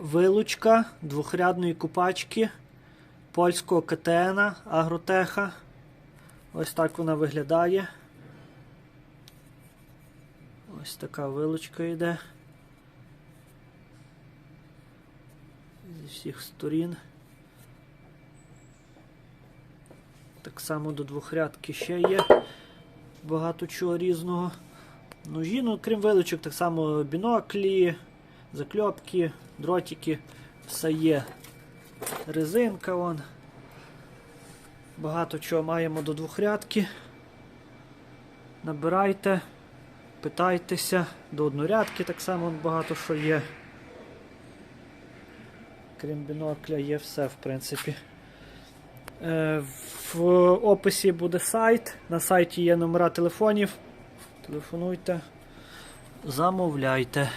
Вилучка двохрядної купачки польського КТН Агротеха. Ось так вона виглядає. Ось така вилучка йде. Зі всіх сторін. Так само до двохрядки ще є багато чого різного. Ножі, ну, крім вилучок, так само біноклі, закльопки, дротики, все є. Резинка вон. Багато чого маємо до двохрядки. Набирайте, питайтеся, до однорядки так само багато що є. Крім бінокля, є все, в принципі. Е, В описі буде сайт. На сайті є номера телефонів. Телефонуйте, замовляйте.